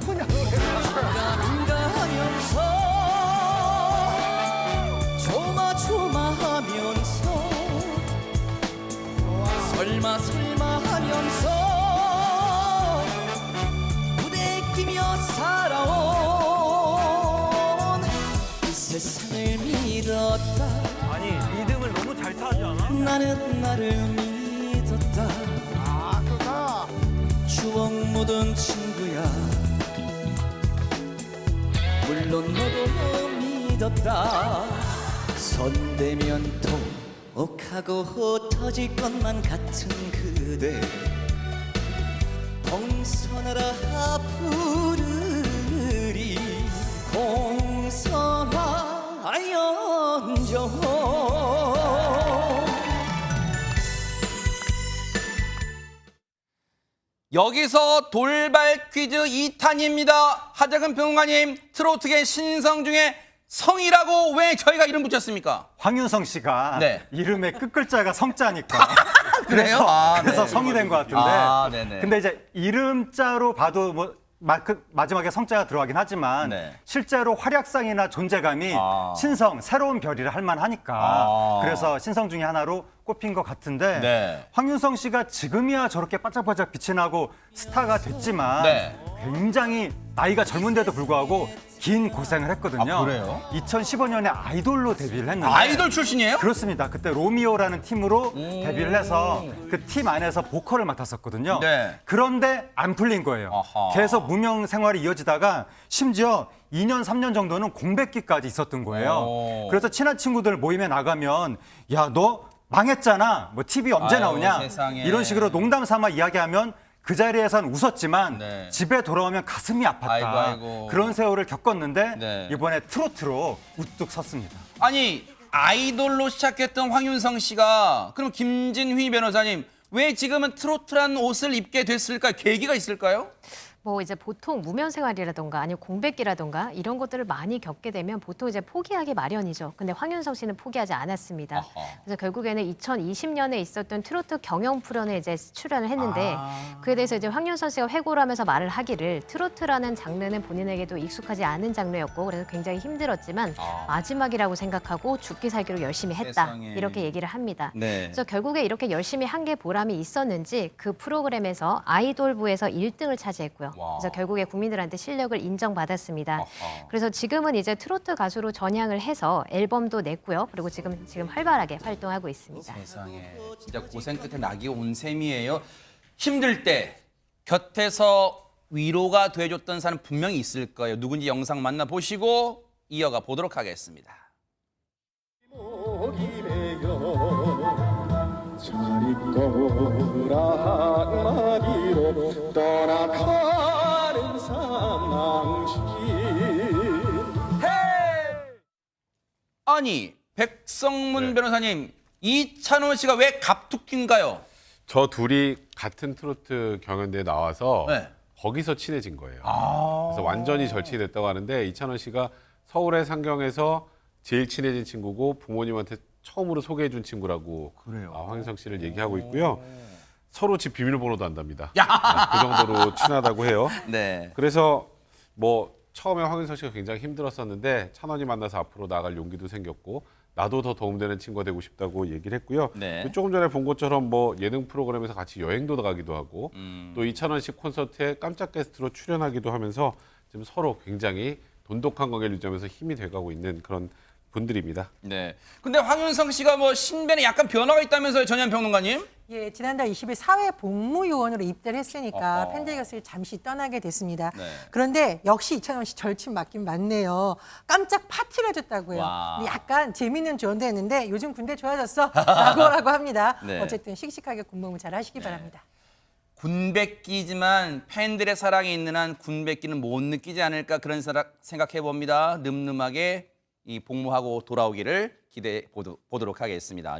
슬프냐 하면서 조마조마하면서 설마 설마 하면서 무대 끼며 살아온 이 세상을 믿었다 아니 리듬을 너무 잘 타지 않아? 나는 나를 믿었다 아 좋다. 추억 묻은 친 믿었다. 손대면 톡하고 터질 것만 같은 그대. 동서나라 부르리. 공선화연정 여기서 돌발 퀴즈 2탄입니다. 하재근 평론가님, 트로트계 신성 중에 성이라고 왜 저희가 이름 붙였습니까? 황윤성 씨가 네. 이름의 끝글자가 성자니까. 그래요? 아, 그래서 네. 성이 된 것 같은데. 아, 네네. 근데 이제 이름자로 봐도 뭐 마, 그 마지막에 성자가 들어가긴 하지만 네. 실제로 활약상이나 존재감이 아. 신성, 새로운 별이라 할 만하니까 아. 그래서 신성 중에 하나로 꼽힌 것 같은데 네. 황윤성 씨가 지금이야 저렇게 바짝바짝 빛이 나고 스타가 됐지만 네. 굉장히 나이가 젊은데도 불구하고 긴 고생을 했거든요. 아, 그래요? 2015년에 아이돌로 데뷔를 했는데 아이돌 출신이에요? 그렇습니다. 그때 로미오라는 팀으로 데뷔를 해서 그 팀 안에서 보컬을 맡았었거든요. 네. 그런데 안 풀린 거예요. 아하. 계속 무명 생활이 이어지다가 심지어 2년, 3년 정도는 공백기까지 있었던 거예요. 오. 그래서 친한 친구들 모임에 나가면 야, 너 망했잖아. 뭐 TV 언제 아유, 나오냐. 세상에. 이런 식으로 농담 삼아 이야기하면 그 자리에선 웃었지만 네. 집에 돌아오면 가슴이 아팠다. 아이고, 아이고. 그런 세월을 겪었는데 네. 이번에 트로트로 우뚝 섰습니다. 아니, 아이돌로 시작했던 황윤성 씨가 그럼 김진휘 변호사님, 왜 지금은 트로트란 옷을 입게 됐을까? 계기가 있을까요? 뭐 이제 보통 무면 생활이라던가 아니면 공백기라던가 이런 것들을 많이 겪게 되면 보통 이제 포기하기 마련이죠. 근데 황윤성 씨는 포기하지 않았습니다. 아하. 그래서 결국에는 2020년에 있었던 트로트 경영 프로에 이제 출연을 했는데 아. 그에 대해서 이제 황윤성 씨가 회고를 하면서 말을 하기를 트로트라는 장르는 본인에게도 익숙하지 않은 장르였고 그래서 굉장히 힘들었지만 아. 마지막이라고 생각하고 죽기 살기로 열심히 했다 세상에. 이렇게 얘기를 합니다. 네. 그래서 결국에 이렇게 열심히 한 게 보람이 있었는지 그 프로그램에서 아이돌부에서 1등을 차지했고요. 와. 그래서 결국에 국민들한테 실력을 인정받았습니다. 아하. 그래서 지금은 이제 트로트 가수로 전향을 해서 앨범도 냈고요. 그리고 지금 지금 활발하게 활동하고 있습니다. 세상에 진짜 고생 끝에 낙이 온 셈이에요. 힘들 때 곁에서 위로가 돼줬던 사람 분명히 있을 거예요. 누군지 영상 만나 보시고 이어가 보도록 하겠습니다. 목이 베어 잘 있거라 아니 백성문 변호사님 이찬원 씨가 왜 갑툭인가요? 저 둘이 같은 트로트 경연대에 나와서 네. 거기서 친해진 거예요. 아. 그래서 완전히 절친이 됐다고 하는데 이찬원 씨가 서울의 상경에서 제일 친해진 친구고 부모님한테 처음으로 소개해준 친구라고 그래요? 아, 황인성 씨를 얘기하고 있고요. 서로 집 비밀번호도 안답니다. 야. 아, 그 정도로 친하다고 해요. 네. 그래서 뭐 처음에 황인성 씨가 굉장히 힘들었었는데 찬원이 만나서 앞으로 나갈 용기도 생겼고 나도 더 도움되는 친구가 되고 싶다고 얘기를 했고요. 네. 조금 전에 본 것처럼 뭐 예능 프로그램에서 같이 여행도 가기도 하고 음. 또 이찬원 씨 콘서트에 깜짝 게스트로 출연하기도 하면서 지금 서로 굉장히 돈독한 관계를 유지하면서 힘이 돼가고 있는 그런 분들입니다. 네. 근데 황윤성 씨가 뭐 신변에 약간 변화가 있다면서요, 전현 평론가님? 예, 지난달 20일 사회 복무요원으로 입대를 했으니까 어허. 팬들 곁을 잠시 떠나게 됐습니다. 네. 그런데 역시 이찬원 씨 절친 맞긴 맞네요. 깜짝 파티를 해줬다고요. 와. 근데 약간 재밌는 조언도 했는데 요즘 군대 좋아졌어 라고 라고 합니다. 네. 어쨌든 씩씩하게 군복무 잘 하시기 바랍니다. 군백기지만 팬들의 사랑이 있는 한 군백기는 못 느끼지 않을까 그런 생각해 봅니다. 늠름하게 이 복무하고 돌아오기를 기대해 보도- 보도록 하겠습니다.